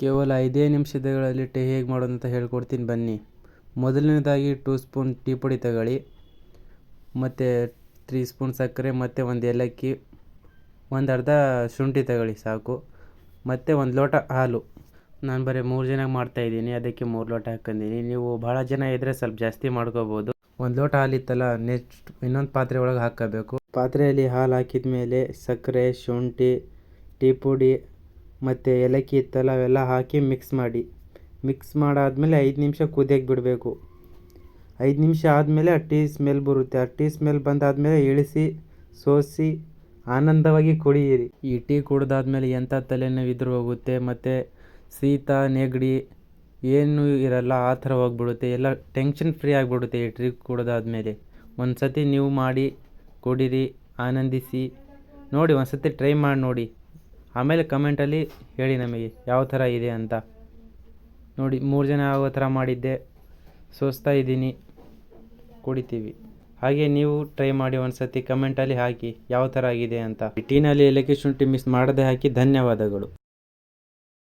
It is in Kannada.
ಕೇವಲ ಐದೇ ನಿಮಿಷಗಳಲ್ಲಿ ಟೀ ಹೇಗೆ ಮಾಡೋದು ಅಂತ ಹೇಳ್ಕೊಡ್ತೀನಿ ಬನ್ನಿ. ಮೊದಲನೇದಾಗಿ ಟೂ ಸ್ಪೂನ್ ಟೀ ಪುಡಿ ತಗೊಳ್ಳಿ. ಮತ್ತು ತ್ರೀ ಸ್ಪೂನ್ ಸಕ್ಕರೆ, ಮತ್ತು ಒಂದು ಏಲಕ್ಕಿ, ಒಂದು ಅರ್ಧ ಶುಂಠಿ ತಗೊಳ್ಳಿ ಸಾಕು. ಮತ್ತು ಒಂದು ಲೋಟ ಹಾಲು. ನಾನು ಬರೀ ಮೂರು ಜನಕ್ಕೆ ಮಾಡ್ತಾಯಿದ್ದೀನಿ ಅದಕ್ಕೆ ಮೂರು ಲೋಟ ಹಾಕ್ಕಂದೀನಿ ನೀವು ಭಾಳ ಜನ ಇದ್ದರೆ ಸ್ವಲ್ಪ ಜಾಸ್ತಿ ಮಾಡ್ಕೋಬೋದು. ಒಂದು ಲೋಟ ಹಾಲಿತ್ತಲ್ಲ, ನೆಕ್ಸ್ಟ್ ಇನ್ನೊಂದು ಪಾತ್ರೆ ಒಳಗೆ ಹಾಕಬೇಕು. ಪಾತ್ರೆಯಲ್ಲಿ ಹಾಲು ಹಾಕಿದ ಮೇಲೆ ಸಕ್ಕರೆ, ಶುಂಠಿ, ಟೀ ಪುಡಿ ಮತ್ತು ಏಲಕ್ಕಿ ಇತ್ತಲ್ಲ ಅವೆಲ್ಲ ಹಾಕಿ ಮಿಕ್ಸ್ ಮಾಡಿ. ಮಿಕ್ಸ್ ಮಾಡಾದಮೇಲೆ ಐದು ನಿಮಿಷ ಕುದಿಯಕ್ಕೆ ಬಿಡಬೇಕು. ಐದು ನಿಮಿಷ ಆದಮೇಲೆ ಆ ಟೀ ಸ್ಮೆಲ್ ಬರುತ್ತೆ. ಆ ಟೀ ಸ್ಮೆಲ್ ಬಂದಾದಮೇಲೆ ಇಳಿಸಿ, ಸೋಸಿ, ಆನಂದವಾಗಿ ಕುಡಿಯಿರಿ. ಈ ಟೀ ಕುಡಿದಾದ್ಮೇಲೆ ಎಂಥ ತಲೆನೋವು ಇದ್ರೂ ಹೋಗುತ್ತೆ, ಮತ್ತು ಶೀತ, ನೆಗಡಿ ಏನೂ ಇರಲ್ಲ, ಆ ಥರ ಹೋಗ್ಬಿಡುತ್ತೆ. ಎಲ್ಲ ಟೆನ್ಷನ್ ಫ್ರೀ ಆಗಿಬಿಡುತ್ತೆ ಈ ಟೀ ಕುಡಿದಾದ್ಮೇಲೆ. ಒಂದು ಸತಿ ನೀವು ಮಾಡಿ ಕುಡೀರಿ, ಆನಂದಿಸಿ. ನೋಡಿ ಒಂದು ಸತಿ ಟ್ರೈ ಮಾಡಿ ನೋಡಿ. ಆಮೇಲೆ ಕಮೆಂಟಲ್ಲಿ ಹೇಳಿ ನಮಗೆ ಯಾವ ಥರ ಇದೆ ಅಂತ. ನೋಡಿ, ಮೂರು ಜನ ಆಗೋ ಥರ ಮಾಡಿದ್ದೆ. ಸೋಸ್ತಾ ಇದ್ದೀನಿ. ಕುಡಿತೀವಿ. ಹಾಗೆ ನೀವು ಟ್ರೈ ಮಾಡಿ ಒಂದು ಸತಿ ಕಮೆಂಟಲ್ಲಿ ಹಾಕಿ ಯಾವ ಥರ ಆಗಿದೆ ಅಂತ. ಟೀನಲ್ಲಿ ಏಲಕ್ಕಿ ಶುಂಠಿ ಮಿಸ್ ಮಾಡದೆ ಹಾಕಿ ಧನ್ಯವಾದಗಳು.